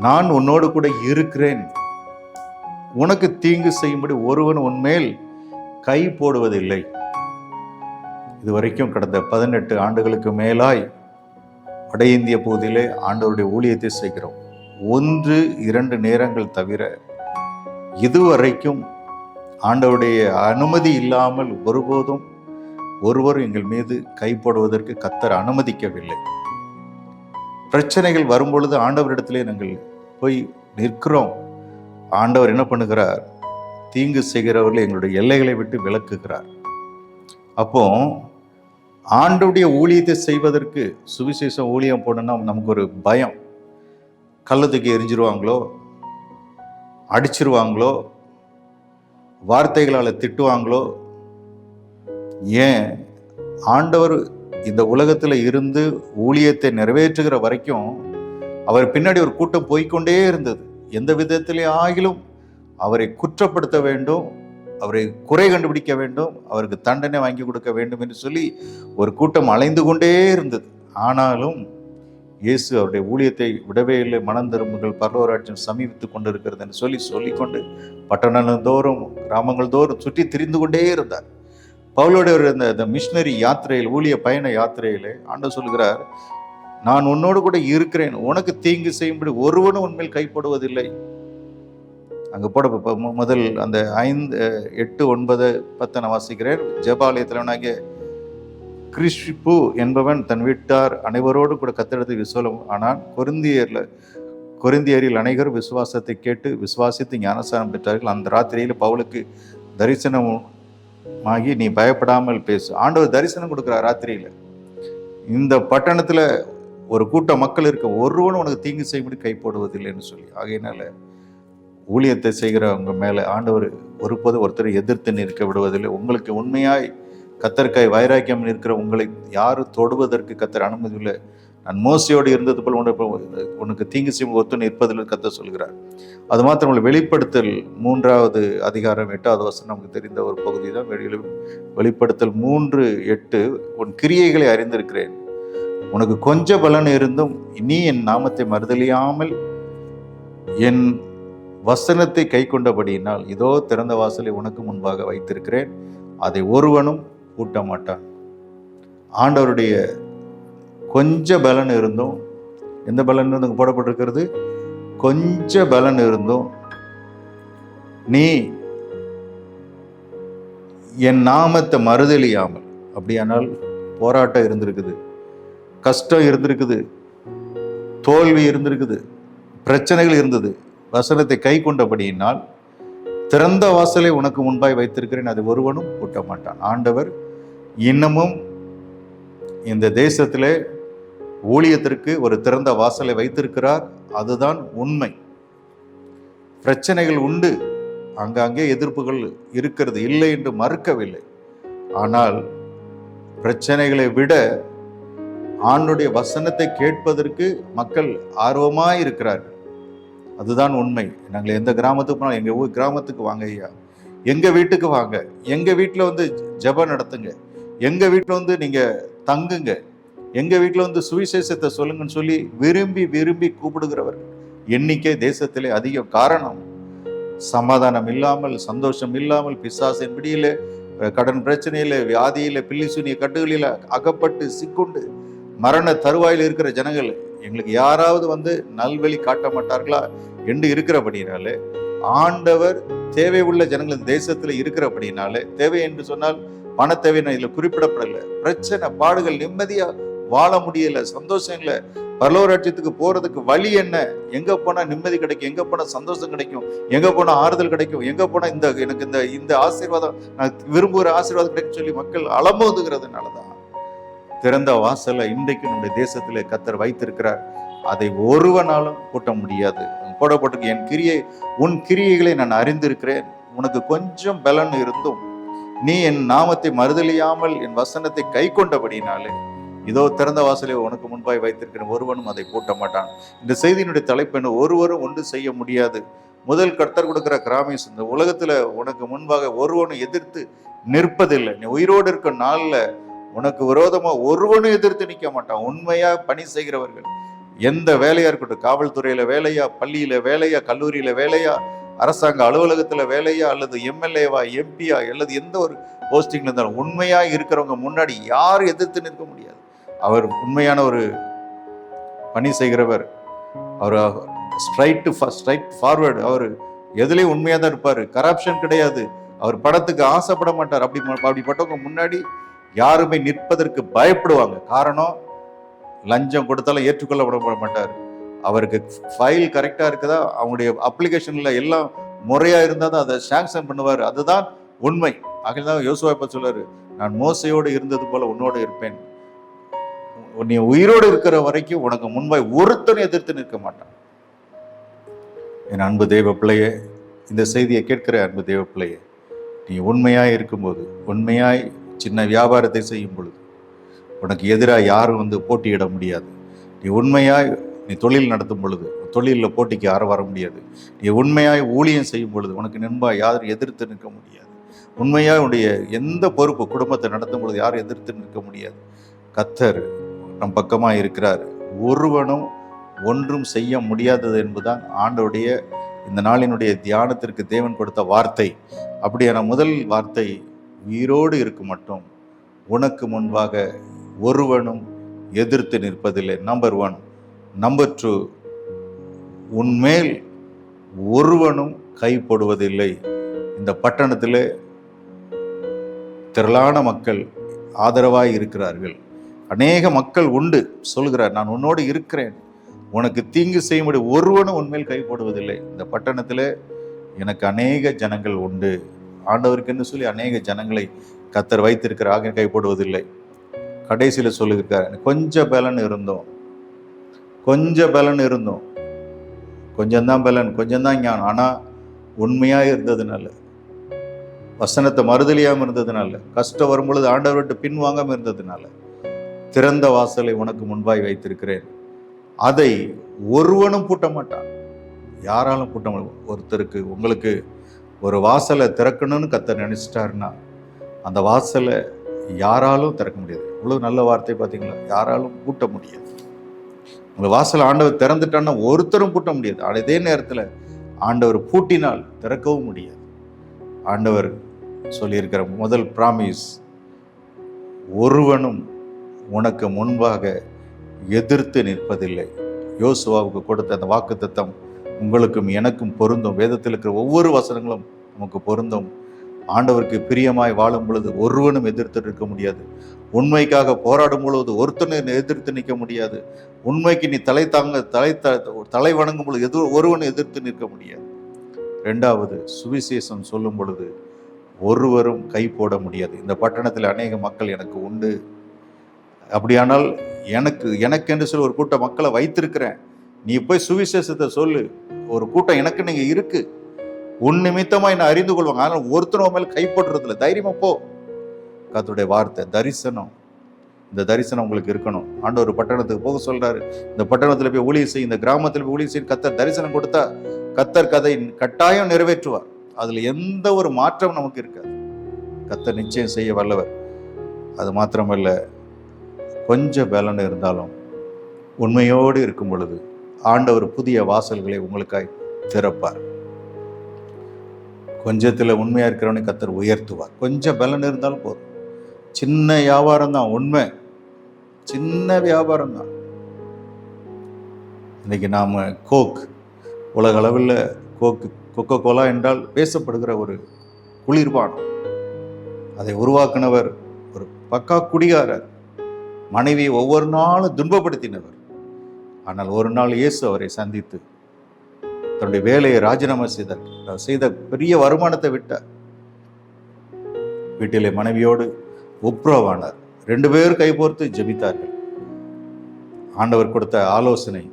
நான் உன்னோடு கூட இருக்கிறேன். உனக்கு தீங்கு செய்யும்படி ஒருவன் உன்மேல் கை போடுவதில்லை. இதுவரைக்கும் கடந்த பதினெட்டு ஆண்டுகளுக்கு மேலாய் வட இந்திய பகுதியிலே ஆண்டவருடைய ஊழியத்தை செய்கிறோம். ஒன்று இரண்டு நேரங்கள் தவிர இதுவரைக்கும் ஆண்டவருடைய அனுமதி இல்லாமல் ஒருபோதும் ஒருவர் எங்கள் மீது கை போடுவதற்கு கத்தர் அனுமதிக்கவில்லை. பிரச்சனைகள் வரும்பொழுது ஆண்டவரிடத்திலே நாங்கள் போய் நிற்கிறோம். ஆண்டவர் என்ன பண்ணுகிறார்? தீங்கு செய்கிறவர்கள் எங்களுடைய எல்லைகளை விட்டு விலக்குகிறார். அப்போ ஆண்டவுடைய ஊழியத்தை செய்வதற்கு சுவிசேஷம் ஊழியம் போடணும்னா நமக்கு ஒரு பயம். கல்லை தூக்கி எரிஞ்சிருவாங்களோ? அடிச்சிருவாங்களோ? வார்த்தைகளால் திட்டுவாங்களோ? ஏன் ஆண்டவர் இந்த உலகத்தில் இருந்து ஊழியத்தை நிறைவேற்றுகிற வரைக்கும் அவர் பின்னாடி ஒரு கூட்டம் போய்க்கொண்டே இருந்தது. எந்த விதத்திலே ஆகிலும் அவரை குற்றப்படுத்த வேண்டும் அவரை குறை கண்டுபிடிக்க வேண்டும் அவருக்கு தண்டனை வாங்கி கொடுக்க வேண்டும் என்று சொல்லி ஒரு கூட்டம் அலைந்து கொண்டே இருந்தது. ஆனாலும் இயேசு அவருடைய ஊழியத்தை விடவே இல்லை. மனந்தரும்புகள் பரலோராட்சியம் சமீபித்து கொண்டிருக்கிறது என்று சொல்லி சொல்லிக்கொண்டு பட்டணங்கள் தோறும் கிராமங்கள் தோறும் சுற்றி திரிந்து கொண்டே இருந்தார். பவுலோடைய ஒரு இந்த இந்த மிஷினரி யாத்திரையில் ஊழிய பயண யாத்திரையிலே ஆண்டவர் சொல்கிறார் நான் உன்னோடு கூட இருக்கிறேன். உனக்கு தீங்கு செய்யும்படி ஒருவனும் உண்மையில் கைப்படுவதில்லை. அங்கே போட இப்ப முதல் அந்த ஐந்து எட்டு ஒன்பது பத்தை நான் வாசிக்கிறேன். ஜெபாலயத்திலவனாகிய கிறிஸ்பு என்பவன் தன் வீட்டார் அனைவரோடு கூட கத்தெடுத்து விசுவலம் ஆனால் கொருந்தியர்ல கொருந்தியரில் அனைவரும் விசுவாசத்தை கேட்டு விசுவாசித்து ஞானஸ்தானம் பெற்றார்கள். அந்த ராத்திரியில் பவுலுக்கு தரிசனம் ஆகி நீ பயப்படாமல் பேசு. ஆண்டவர் தரிசனம் கொடுக்குறார் ராத்திரியில். இந்த பட்டணத்தில் ஒரு கூட்ட மக்கள் இருக்க ஒருவனும் உனக்கு தீங்கு செய்யும்படி கை போடுவதில்லைன்னு சொல்லி. ஆகையினால ஊழியத்தை செய்கிறவங்க மேலே ஆண்டவர் ஒருபோது ஒருத்தரை எதிர்த்து நிற்க விடுவதில்லை. உங்களுக்கு உண்மையாய் கத்தர்காய் வைராக்கியம் இருக்கிற உங்களை யாரும் தொடுவதற்கு கத்தர் அனுமதி இல்லை நான் மோசையோடு இருந்தது போல் உனக்கு உனக்கு தீங்கு செய்யும் ஒத்து நிற்பதில் கத்த சொல்கிறார். அது மாத்திரம் இல்லை, வெளிப்படுத்தல் மூன்றாவது அதிகாரம் எட்டாவது வசனம் நமக்கு தெரிந்த ஒரு பகுதி தான். வெளியில் வெளிப்படுத்தல் மூன்று எட்டு உன் கிரியைகளை அறிந்திருக்கிறேன். உனக்கு கொஞ்ச பலன் இருந்தும் நீ என் நாமத்தை மறுதலியாமல் என் வசனத்தை கை கொண்டபடியினால் இதோ திறந்த வாசலை உனக்கு முன்பாக வைத்திருக்கிறேன். அதை ஒருவனும் பூட்ட மாட்டான் ஆண்டவருடைய கொஞ்ச பலன் இருந்தும் எந்த பலன் இருந்தும் போடப்பட்டிருக்கிறது? கொஞ்ச பலன் இருந்தும் நீ என் நாமத்தை மறுதலியாமல் அப்படியானால் போராட்டம் இருந்திருக்குது. கஷ்டம் இருந்திருக்குது. தோல்வி இருந்திருக்குது. பிரச்சனைகள் இருந்தது. வசனத்தை கை கொண்டபடியினால் திறந்த வாசலை உனக்கு முன்பாய் வைத்திருக்கிறேன். அது ஒருவனும் கூட்ட மாட்டான். ஆண்டவர் இன்னமும் இந்த தேசத்திலே ஊழியத்திற்கு ஒரு திறந்த வாசலை வைத்திருக்கிறார். அதுதான் உண்மை. பிரச்சனைகள் உண்டு. அங்கங்கே எதிர்ப்புகள் இருக்கிறது. இல்லை என்று மறுக்கவில்லை. ஆனால் பிரச்சனைகளை விட ஆணுடைய வசனத்தை கேட்பதற்கு மக்கள் ஆர்வமாக இருக்கிறார்கள் அதுதான் உண்மை. நாங்கள் எந்த கிராமத்துக்கு போனாலும் எங்கள் ஊர் கிராமத்துக்கு வாங்க ஐயா. எங்கள் வீட்டுக்கு வாங்க. எங்கள் வீட்டில் வந்து ஜெபம் நடத்துங்க. எங்கள் வீட்டில் வந்து நீங்கள் தங்குங்க. எங்கள் வீட்டில் வந்து சுவிசேஷத்தை சொல்லுங்கன்னு சொல்லி விரும்பி விரும்பி கூப்பிடுகிறவர்கள் எண்ணிக்கை தேசத்திலே அதிகம் காரணம். சமாதானம் இல்லாமல் சந்தோஷம் இல்லாமல் பிசாசின் பிடியில் கடன் பிரச்சனையில் வியாதியில் பில்லி சூனிய கட்டுகளில் அகப்பட்டு சிக்குண்டு மரண தருவாயில் இருக்கிற ஜனங்கள் எங்களுக்கு யாராவது வந்து நல்வழி காட்ட மாட்டார்களா என்று இருக்கிறபடினாலே ஆண்டவர் தேவை உள்ள ஜனங்கள் இந்த இருக்கிறபடினாலே தேவை என்று சொன்னால் பண தேவை குறிப்பிடப்படலை. பிரச்சனை பாடுகள் நிம்மதியாக வாழ முடியல சந்தோஷம் இல்லை. பரலோராட்சியத்துக்கு போறதுக்கு வழி என்ன? எங்க போனா நிம்மதி கிடைக்கும்? எங்க போனா சந்தோஷம் கிடைக்கும்? எங்க போனா ஆறுதல் கிடைக்கும்? எங்க போனா இந்த எனக்கு இந்த இந்த ஆசீர்வாதம் நான் விரும்புகிற ஆசீர்வாதம் கிடைக்கும் சொல்லி மக்கள் அலமோதுகிறதுனாலதான் திறந்த வாசலை இன்றைக்கு நம்முடைய தேசத்தில் கத்தர் வைத்திருக்கிறார். அதை ஒருவனாலும் கூட்ட முடியாது. போடப்பட்டிருக்கு என் கிரியை உன் கிரியைகளை நான் அறிந்திருக்கிறேன். உனக்கு கொஞ்சம் பலன் இருந்தும் நீ என் நாமத்தை மறுதலியாமல் என் வசனத்தை கை கொண்டபடினாலே இதோ திறந்த வாசலை உனக்கு முன்பாய் வைத்திருக்கிறேன். ஒருவனும் அதை பூட்ட மாட்டான் இந்த செய்தியினுடைய தலைப்பு என்ன? ஒருவரும் ஒன்று செய்ய முடியாது. முதல் கர்த்தர் கொடுக்குற கிராமிஸ் இந்த உலகத்தில் உனக்கு முன்பாக ஒருவனும் எதிர்த்து நிற்பதில்லை. நீ உயிரோடு இருக்க நாளில் உனக்கு விரோதமாக ஒருவனும் எதிர்த்து நிற்க மாட்டான். உண்மையாக பணி செய்கிறவர்கள். எந்த வேலையாக இருக்கட்டும் காவல்துறையில் வேலையா பள்ளியில் வேலையா கல்லூரியில் வேலையா அரசாங்க அலுவலகத்தில் வேலையா அல்லது எம்எல்ஏவா எம்பியா அல்லது எந்த ஒரு போஸ்டிங்கில் இருந்தாலும் உண்மையாக இருக்கிறவங்க முன்னாடி யார் எதிர்த்து நிற்க முடியாது. அவர் உண்மையான ஒரு பணி செய்கிறவர். அவர் ஸ்ட்ரைட்டு ஸ்ட்ரைட் ஃபார்வர்டு அவர் எதுலேயும் உண்மையாக தான் இருப்பார். கரப்ஷன் கிடையாது. அவர் படத்துக்கு ஆசைப்பட மாட்டார். அப்படி அப்படிப்பட்டவங்க முன்னாடி யாருமே நிற்பதற்கு பயப்படுவாங்க. காரணம் லஞ்சம் கொடுத்தாலும் ஏற்றுக்கொள்ளப்பட மாட்டார். அவருக்கு ஃபைல் கரெக்டாக இருக்குதா? அவங்களுடைய அப்ளிகேஷனில் எல்லாம் முறையாக இருந்தால் தான் அதை சாங்ஷன் பண்ணுவார். அதுதான் உண்மை. ஆகிய தான் யோசுவா நான் மோசையோடு இருந்தது போல உன்னோடு இருப்பேன். நீ உயிரோடு இருக்கிற வரைக்கும் உனக்கு முன்பாய் ஒருத்தனை எதிர்த்து நிற்க மாட்டான். என் அன்பு தெய்வ பிள்ளையே இந்த செய்தியை கேட்கிற அன்பு தெய்வ பிள்ளையே நீ உண்மையாய் இருக்கும்போது உண்மையாய் சின்ன வியாபாரத்தை செய்யும் பொழுது உனக்கு எதிராக யாரும் வந்து போட்டியிட முடியாது. நீ உண்மையாய் நீ தொழில் நடத்தும் பொழுது தொழிலில் போட்டிக்கு யாரும் வர முடியாது. நீ உண்மையாய் ஊழியம் செய்யும் பொழுது உனக்கு நண்பா யாரும் எதிர்த்து நிற்க முடியாது. உண்மையாக உன்னுடைய எந்த பொறுப்பு குடும்பத்தை நடத்தும் பொழுது யாரும் எதிர்த்து நிற்க முடியாது. கத்தர் நம் பக்கமாக இருக்கிறார். ஒருவனும் ஒன்றும் செய்ய முடியாதது என்பதுதான் ஆண்டோடைய இந்த நாளினுடைய தியானத்திற்கு தேவன் கொடுத்த வார்த்தை. அப்படியான முதல் வார்த்தை உயிரோடு இருக்கு மட்டும் உனக்கு முன்பாக ஒருவனும் எதிர்த்து நிற்பதில்லை. நம்பர் ஒன் நம்பர் டூ உன்மேல் ஒருவனும் கைப்படுவதில்லை இந்த பட்டணத்தில் திரளான மக்கள் ஆதரவாய் இருக்கிறார்கள். அநேக மக்கள் உண்டு. சொல்கிறார் நான் உன்னோடு இருக்கிறேன். உனக்கு தீங்கு செய்ய முடியும் ஒருவனும் உண்மையில் கைப்படுவதில்லை இந்த பட்டணத்தில் எனக்கு அநேக ஜனங்கள் உண்டு. ஆண்டவருக்குன்னு சொல்லி அநேக ஜனங்களை கத்தர் வைத்திருக்கிறாக கைப்படுவதில்லை கடைசியில் சொல்லியிருக்கார் கொஞ்சம் பலன் இருந்தோம். கொஞ்சம் பலன் இருந்தோம். கொஞ்சம்தான் பலன் கொஞ்சம்தான் ஞானம். ஆனால் உண்மையாக இருந்ததுனால. வசனத்தை மறுதலியாமல் இருந்ததுனால. கஷ்டம் வரும்பொழுது ஆண்டவர்கிட்ட பின்வாங்காமல் இருந்ததுனால. திறந்த வாசலை உனக்கு முன்பாய் வைத்திருக்கிறேன். அதை ஒருவனும் பூட்ட மாட்டான். யாராலும் பூட்ட முடியும். ஒருத்தருக்கு உங்களுக்கு ஒரு வாசலை திறக்கணும்னு கத்த நினச்சிட்டாருன்னா அந்த வாசலை யாராலும் திறக்க முடியாது. இவ்வளோ நல்ல வார்த்தை பார்த்தீங்களா? யாராலும் பூட்ட முடியாது. உங்கள் வாசல் ஆண்டவர் திறந்துட்டான்னா ஒருத்தரும் பூட்ட முடியாது. அதே நேரத்தில் ஆண்டவர் பூட்டினால் திறக்கவும் முடியாது. ஆண்டவர் சொல்லியிருக்கிற முதல் ப்ராமிஸ் ஒருவனும் உனக்கு முன்பாக எதிர்த்து நிற்பதில்லை. யோசுவாவுக்கு கொடுத்த அந்த வாக்குத்தத்தம் உங்களுக்கும் எனக்கும் பொருந்தும். வேதத்தில் இருக்கிற ஒவ்வொரு வசனங்களும் நமக்கு பொருந்தும். ஆண்டவருக்கு பிரியமாய் வாழும் பொழுது ஒருவனும் எதிர்த்து நிற்க முடியாது. உண்மைக்காக போராடும் பொழுது ஒருத்தனும் எதிர்த்து நிற்க முடியாது. உண்மைக்கு நீ தலை தாங்க தலை தலை வணங்கும் பொழுது எது ஒருவனும் எதிர்த்து நிற்க முடியாது. ரெண்டாவது சுவிசேஷம் சொல்லும் பொழுது ஒருவரும் கை போட முடியாது. இந்த பட்டணத்தில் அநேக மக்கள் எனக்கு உண்டு. அப்படியானால் எனக்கு எனக்கென்று சொல்லி ஒரு கூட்ட மக்களை வைத்திருக்கிறேன். நீ போய் சுவிசேஷத்தை சொல்லு. ஒரு கூட்டம் எனக்கு நீங்கள் இருக்கு. உன் நிமித்தமாக என்னை அறிந்து கொள்வாங்க ஆனால் ஒருத்தரும் மேல் கைப்பற்றுறது தைரியமாக போ. கத்துடைய வார்த்தை தரிசனம். இந்த தரிசனம் உங்களுக்கு இருக்கணும். ஆண்டவர் பட்டணத்துக்கு போக சொல்கிறாரு இந்த பட்டணத்தில் போய் ஊழியர் செய். இந்த கிராமத்தில் போய் ஊழியர் செய்ய கத்தர் தரிசனம் கொடுத்தா கத்தர் கதை கட்டாயம் நிறைவேற்றுவார். அதில் எந்த ஒரு மாற்றம் நமக்கு இருக்காது. கத்தர் நிச்சயம் செய்ய வல்லவர். அது மாத்திரமல்ல கொஞ்சம் பலன் இருந்தாலும் உண்மையோடு இருக்கும் பொழுது ஆண்டவர் புதிய வாசல்களை உங்களுக்காய் திறப்பார். கொஞ்சத்தில் உண்மையாக இருக்கிறவனை கத்தர் உயர்த்துவார். கொஞ்சம் பலன் இருந்தாலும் போதும். சின்ன வியாபாரம் தான் உண்மை. சின்ன வியாபாரம் தான். இன்னைக்கு நாம் கோக் உலக அளவில் கோக்கு கொக்கோ கோலா என்றால் பேசப்படுகிற ஒரு குளிர்பானம். அதை உருவாக்குனவர் ஒரு பக்கா குடிகாரர். மனைவியை ஒவ்வொரு நாளும் துன்பப்படுத்தினவர். ஆனால் ஒரு நாள் இயேசு அவரை சந்தித்து தன்னுடைய வேலையை ராஜினாமா செய்தார். செய்த பெரிய வருமானத்தை விட்டார். வீட்டிலே மனைவியோடு ஒப்புரவானார். ரெண்டு பேரும் கைகோர்த்து ஜெபித்தார்கள். ஆண்டவர் கொடுத்த ஆலோசனை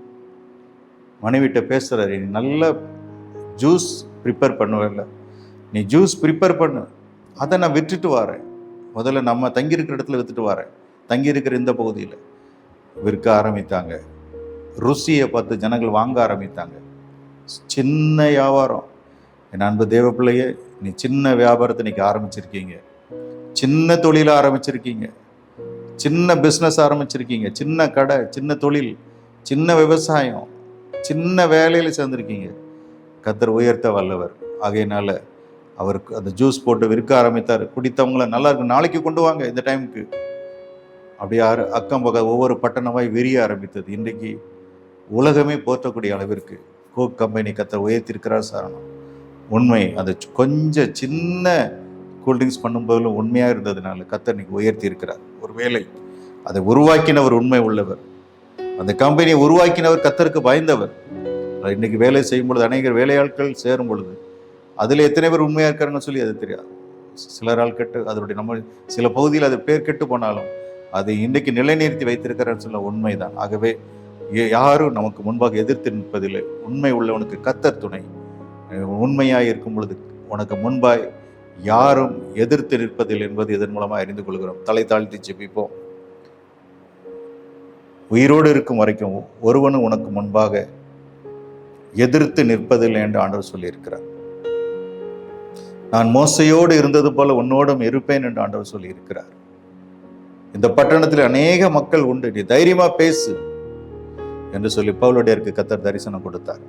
மனைவிட்ட பேசுகிறார் நீ நல்ல ஜூஸ் ப்ரிப்பேர் பண்ணுவல நீ ஜூஸ் ப்ரிப்பேர் பண்ணு. அதை நான் விட்டுட்டு வரேன். முதல்ல நம்ம தங்கியிருக்கிற இடத்துல வித்துட்டு வரேன். தங்கியிருக்கிற இந்த பகுதியில் விற்க ஆரம்பித்தாங்க. ருசியை பார்த்து ஜனங்கள் வாங்க ஆரம்பித்தாங்க. சின்ன வியாபாரம். என் அன்பு தேவ பிள்ளையே நீ சின்ன வியாபாரத்தை இன்னைக்கு ஆரம்பிச்சிருக்கீங்க. சின்ன தொழில ஆரம்பிச்சிருக்கீங்க. சின்ன பிஸ்னஸ் ஆரம்பிச்சிருக்கீங்க. சின்ன கடை சின்ன தொழில் சின்ன விவசாயம் சின்ன வேலையில் சேர்ந்துருக்கீங்க. கத்தர் உயர்த்த வல்லவர். ஆகையினால அவருக்கு அந்த ஜூஸ் போட்டு விற்க ஆரம்பித்தார். குடித்தவங்கள நல்லா இருக்கு. நாளைக்கு கொண்டு வாங்க இந்த டைமுக்கு அப்படியே அக்கம் பக்கம் ஒவ்வொரு பட்டணமாய் விரிய ஆரம்பித்தது. இன்றைக்கு உலகமே போற்றக்கூடிய அளவிற்கு கோக் கம்பெனி கத்தை உயர்த்திருக்கிறார் சாரணம். உண்மை அந்த கொஞ்சம் சின்ன கூல்ட்ரிங்க்ஸ் பண்ணும்போதிலும் உண்மையாக இருந்ததுனால கத்தர் இன்னைக்கு உயர்த்தி இருக்கிறார் ஒருவேளை அதை உருவாக்கினவர் உண்மை உள்ளவர். அந்த கம்பெனியை உருவாக்கினவர் கத்தருக்கு பயந்தவர். இன்னைக்கு வேலை செய்யும் பொழுது அநேகர் வேலையாட்கள் சேரும் பொழுது அதில் எத்தனை பேர் உண்மையாக இருக்காருன்னு சொல்லி அது தெரியாது. சிலரால் கெட்டு அதனுடைய நம்ம சில பகுதியில் அது பேர் கெட்டு போனாலும் அதை இன்றைக்கு நிலைநிறுத்தி வைத்திருக்கிறான்னு சொல்ல உண்மைதான். ஆகவே யாரும் நமக்கு முன்பாக எதிர்த்து நிற்பதில்லை. உண்மை உள்ளவனுக்கு கத்தர் துணை. உண்மையாக இருக்கும் பொழுது உனக்கு முன்பாய் யாரும் எதிர்த்து நிற்பதில்லை என்பது இதன் மூலமாக அறிந்து கொள்கிறோம். தலை தாழ்த்தி செப்பிப்போம் உயிரோடு இருக்கும் வரைக்கும் ஒருவனும் உனக்கு முன்பாக எதிர்த்து நிற்பதில்லை என்று ஆண்டவர் சொல்லியிருக்கிறார். நான் மோசையோடு இருந்தது போல உன்னோடும் இருப்பேன் என்று ஆண்டவர் சொல்லியிருக்கிறார். இந்த பட்டணத்தில் அநேக மக்கள் உண்டு. நீ தைரியமா பேசு என்று சொல்லி பவுலுடையருக்கு கத்தர் தரிசனம் கொடுத்தார்.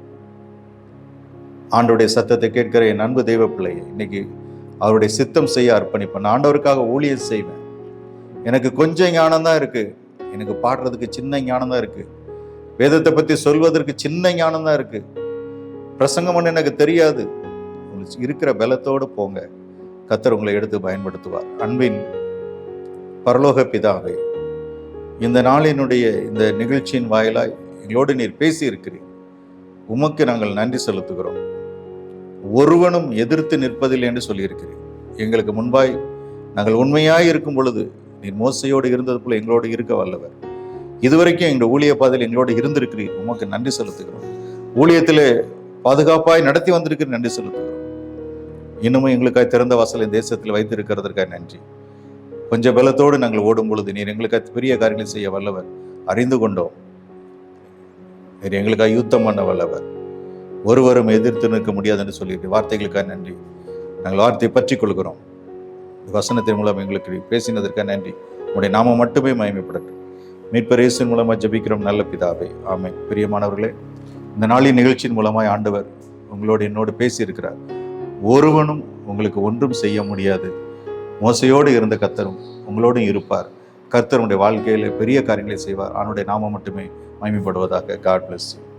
ஆண்டுடைய சத்தத்தை கேட்கிற என் அன்பு தெய்வ பிள்ளையை இன்னைக்கு அவருடைய சித்தம் செய்ய அர்ப்பணிப்பேன். நான் ஆண்டவருக்காக ஊழியர் செய்வேன். எனக்கு கொஞ்சம் ஞானம் தான் இருக்கு. எனக்கு பாடுறதுக்கு சின்ன ஞானம் தான் இருக்கு. வேதத்தை பத்தி சொல்வதற்கு சின்ன ஞானம் தான் இருக்கு. பிரசங்கம் ஒன்று எனக்கு தெரியாது. உங்களுக்கு இருக்கிற பலத்தோடு போங்க. கத்தர் உங்களை எடுத்து பயன்படுத்துவார். அன்பின் பரலோக பிதாவே இந்த நாளினுடைய இந்த நிகழ்ச்சியின் வாயிலாய் எங்களோடு நீர் பேசியிருக்கிறீர். உமக்கு நாங்கள் நன்றி செலுத்துகிறோம். ஒருவனும் எதிர்த்து நிற்பதில்லை என்று சொல்லியிருக்கிறீர். எங்களுக்கு முன்பாய் நாங்கள் உண்மையாய் இருக்கும் பொழுது நீர் மோசையோடு இருந்தது போல எங்களோடு இருக்க வல்லவர். இதுவரைக்கும் எங்கள் ஊழிய பாதையில் எங்களோடு இருந்திருக்கிறீர். உமக்கு நன்றி செலுத்துகிறோம். ஊழியத்தில் பாதுகாப்பாய் நடத்தி வந்திருக்கிற நன்றி செலுத்துகிறோம். இன்னமும் எங்களுக்காய் திறந்த வாசலை தேசத்தில் வைத்திருக்கிறதற்காக நன்றி. கொஞ்ச பலத்தோடு நாங்கள் ஓடும் பொழுது நீர் எங்களுக்காக பெரிய காரியங்களை செய்ய வல்லவர். அறிந்து கொண்டோம். நீர் எங்களுக்காக யுத்தம் பண்ண வல்லவர். ஒருவரும் எதிர்த்து நிற்க முடியாது என்று சொல்லிட்டு வார்த்தைகளுக்காக நன்றி. நாங்கள் வார்த்தையை பற்றி கொள்கிறோம். வசனத்தின் மூலம் எங்களுக்கு பேசினதற்காக நன்றி. உடைய நாம மட்டுமே மயமைப்படட்டும் மீட்பர் மூலமாக ஜபிக்கிறோம். நல்ல பிதாவே. ஆமை பிரியமானவர்களே இந்த நாளின் நிகழ்ச்சியின் மூலமாய் ஆண்டவர் உங்களோடு என்னோடு பேசியிருக்கிறார். ஒருவனும் உங்களுக்கு ஒன்றும் செய்ய முடியாது. மோசையோடு இருந்த கத்தரும் உங்களோடும் இருப்பார். கர்த்தருடைய வாழ்க்கையில் பெரிய காரியங்களை செய்வார். அவனுடைய நாமம் மட்டுமே மகிமைப்படுவதாக காட் பிளஸ் யூ